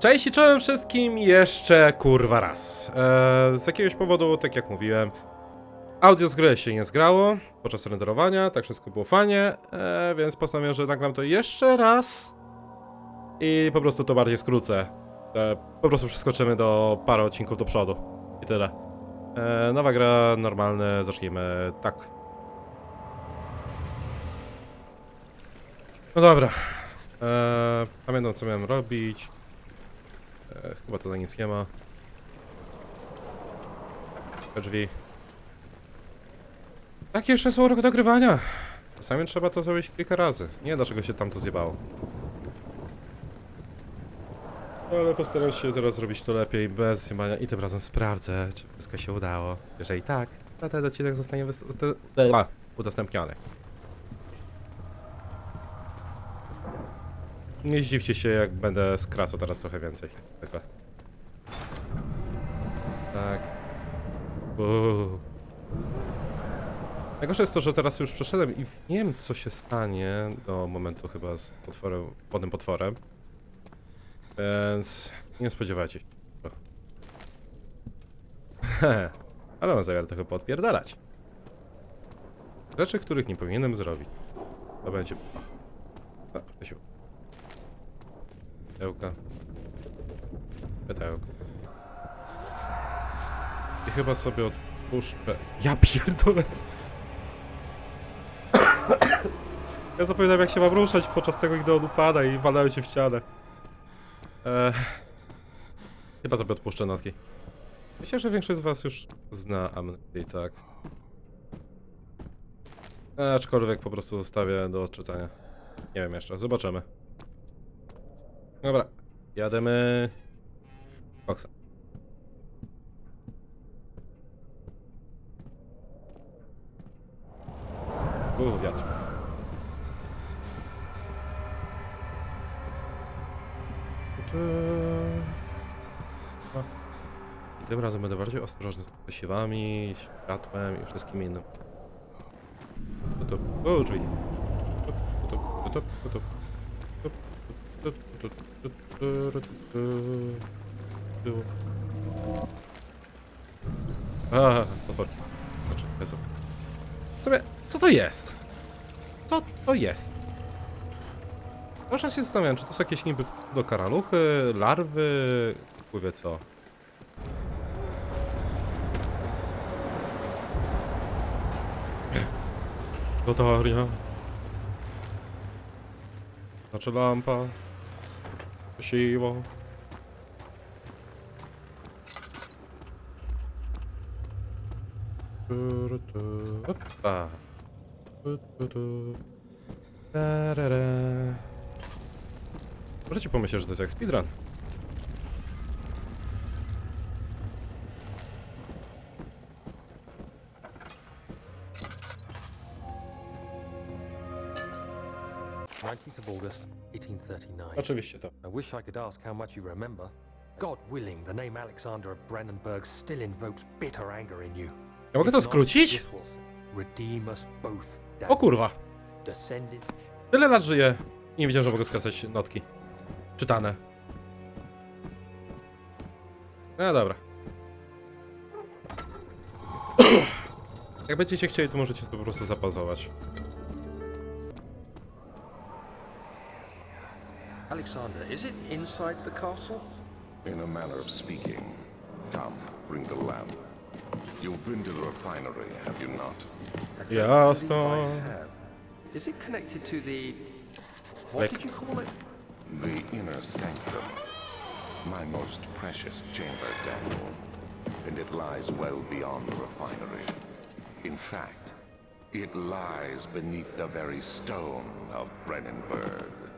Cześć i czołem wszystkim jeszcze kurwa raz. Eee, z jakiegoś powodu, tak jak mówiłem, audio z gry się nie zgrało podczas renderowania, tak wszystko było fajnie, eee, więc postanowiłem, że nagram to jeszcze raz i po prostu to bardziej skrócę. Eee, po prostu przeskoczymy do parę odcinków do przodu i tyle. Eee, nowa gra, normalne, zacznijmy tak. No dobra. Eee, pamiętam co miałem robić. E, chyba tutaj nic nie ma. Drzwi. Takie jeszcze są rok dogrywania. Czasami trzeba to zrobić kilka razy. Nie dlaczego się tam to zjebało. Ale postaram się teraz zrobić to lepiej, bez zjebania i tym razem sprawdzę, czy wszystko się udało. Jeżeli tak, to ten odcinek zostanie udostępniony. Nie zdziwcie się, jak będę skracał teraz trochę więcej. Tylko. Tak. Uuu. Najgorsze jest to, że teraz już przeszedłem i nie wiem, co się stanie do momentu chyba z potworem, wodnym potworem. Więc nie spodziewajcie się. Ale mam zamiar trochę podpierdalać. Rzeczy, których nie powinienem zrobić. To będzie... Się... Petełka. Petełka. I chyba sobie odpuszczę. Ja pierdolę! ja zapominam jak się mam ruszać podczas tego, gdy on upada i walają się w ścianę. Eee, chyba sobie odpuszczę notki. Myślę, że większość z was już zna Amnesty, tak? Aczkolwiek po prostu zostawię do odczytania. Nie wiem jeszcze, zobaczymy. Dobra, jademy. Koksa. Uuu, wiatr. I tym razem będę bardziej ostrożny z posiewami, światłem i wszystkim innym. Tutup. O, drzwi. Tutup, tutup, tutup, tutup. A, potworki. Znaczy, co to jest? Co to jest? Proszę się zastanawiam, czy to są jakieś niby do karaluchy, larwy, wie co. Lotaria. Znaczy lampa. Tu, Opa. Możecie pomyśleć, że to jest jak speedrun. Nineteenth of August, 1839. Oczywiście to. I wish I could ask how much you remember. God willing, the name Alexander of Brandenburg still invokes bitter anger in you. Ja mogę to skrócić? this will Redeem us both. O kurwa. Tyle lat żyję. Nie wiedziałem, że mogę skracać notki. Czytane. No dobra. Jak będziecie chcieli, to możecie to po prostu zapauzować. Alexander, is it inside the castle? In a manner of speaking. Come, bring the lamp. You've been to the refinery, have you not? Jasno. I have. Is it connected to the. What Like- did you call it? The inner sanctum. My most precious chamber, Daniel. And it lies well beyond the refinery. In fact, it lies beneath the very stone of Brennenburg.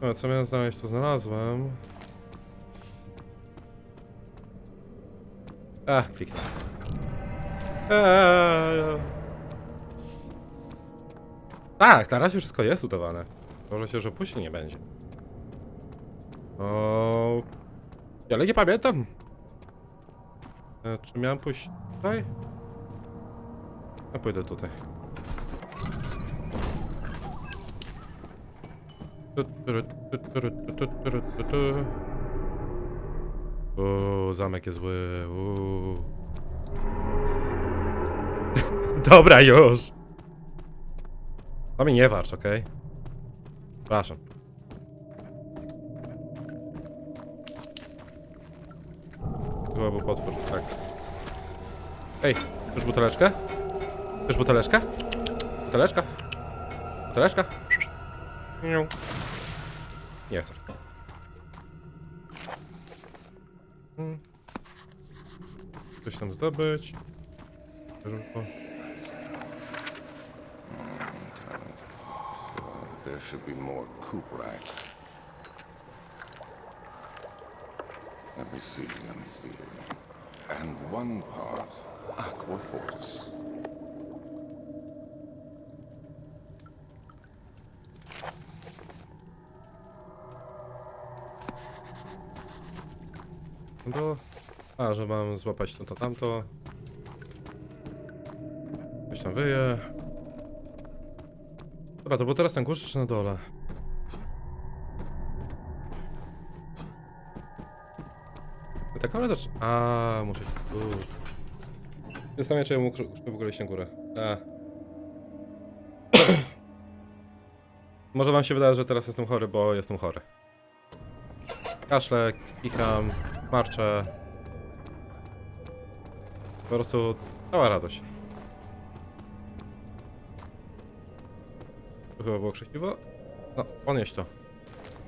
No, co miałem znaleźć, to znalazłem. Ach, kliknę. Eee. Tak, na razie wszystko jest udawane. Może się, że później nie będzie. O, ale nie pamiętam. E, czy miałem pójść tutaj? Ja pójdę tutaj. Uuu, zamek jest zły. Dobra, już. To mi nie warcz, okej? Przepraszam. Chyba był potwór, tak. Ej, chcesz buteleczkę? Chcesz buteleczkę? Buteleczka? Buteleczka? Nie. Nie chcę. Hmm. Coś tam zdobyć. Żółto. There should be more coop racks. Let me see, let me see. And one part aqua to... A, że mam złapać to, to tamto. Coś tam wyje. Dobra, to było teraz ten górze czy na dole? Tak naprawdę... czy- A, muszę... Zastanawiam się, czy ja muszę w ogóle iść na górę. A. Może wam się wydaje, że teraz jestem chory, bo jestem chory. Kaszle, kicham, marczę. Po prostu cała radość. To chyba było krzykliwo? No, ponieś to.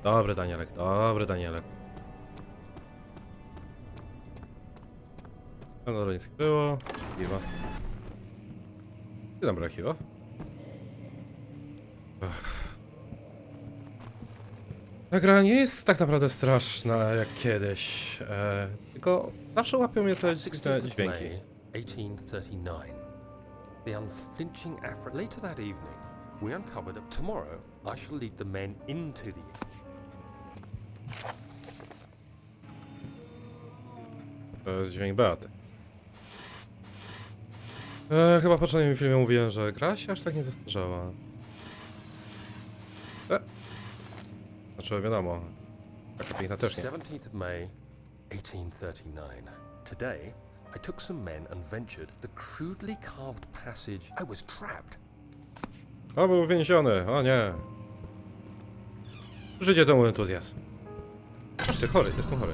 Dobry Danielek, dobry Danielek. No nic było. Piwa. Dzień dobry, Kiwo. Ta gra nie jest tak naprawdę straszna jak kiedyś, e, tylko zawsze łapią mnie te dziwne 16th of dźwięki. May, 1839. The unflinching effort. Later that evening, we uncovered that tomorrow I shall lead the men into the. To jest dźwięk Beaty. E, chyba w poprzednim filmie mówiłem, że gra się aż tak nie zastarzała. E. Znaczy wiadomo, taka piękna też nie. 17th of May, 1839. Today, I took some men and ventured the crudely carved passage. I was trapped. O, był więziony, o nie. Życie temu entuzjazm. Patrzcie, chory, jestem chory.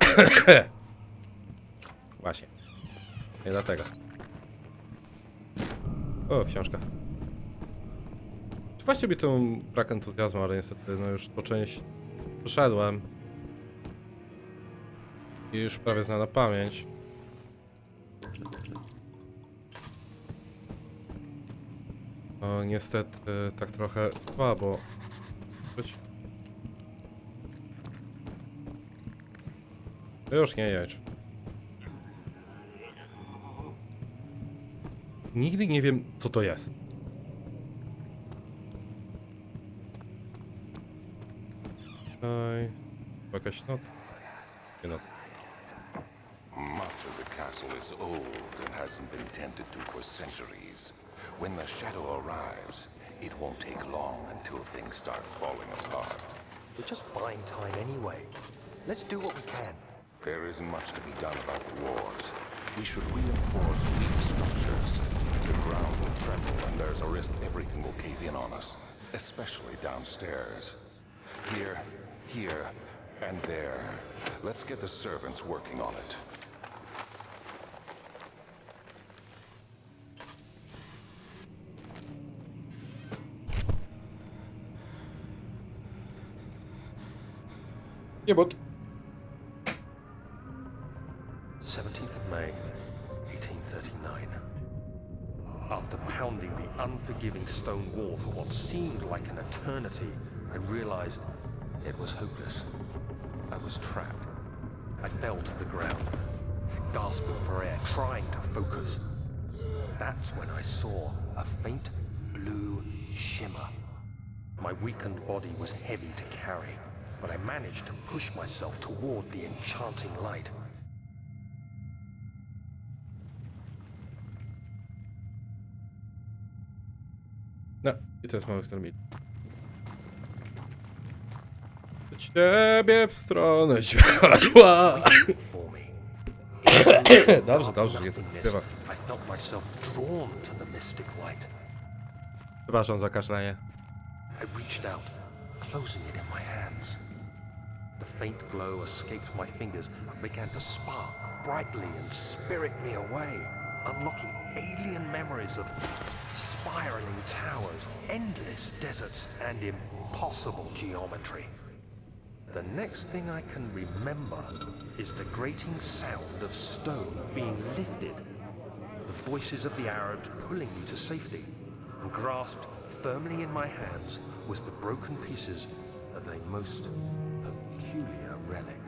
Właśnie. Nie dlatego. O, książka. Właśnie mi ten brak entuzjazmu, ale niestety no już po część przeszedłem. I już prawie znam na pamięć. No niestety tak trochę słabo. Być. Już nie jedź. Nigdy nie wiem, co to jest. Oj, jakaś not. Nie not. Much of the castle is old and hasn't been tended to for centuries. When the shadow arrives, it won't take long until things start falling apart. We're just buying time anyway. Let's do what we can. There isn't much to be done about the wars. We should reinforce weak structures. The ground will tremble and there's a risk everything will cave in on us, especially downstairs. Here, here, and there. Let's get the servants working on it. Nie, bo... 17th of May, 1839. After pounding the unforgiving stone wall for what seemed like an eternity, I realized it was hopeless. I was trapped. I fell to the ground, gasping for air, trying to focus. That's when I saw a faint blue shimmer. My weakened body was heavy to carry, but I managed to push myself toward the enchanting light. No, i to jest mały termin. Ciebie w stronę światła. for me. Dobrze, dobrze, nie Nothingness, śpiewa. I felt myself drawn to the mystic light. Przepraszam za kaszlenie. I reached out, closing it in my hands. The faint glow escaped my fingers and began to spark brightly and spirit me away, unlocking alien memories of spiraling towers, endless deserts, and impossible geometry. The next thing I can remember is the grating sound of stone being lifted, the voices of the Arabs pulling me to safety, and grasped firmly in my hands was the broken pieces of a most peculiar relic.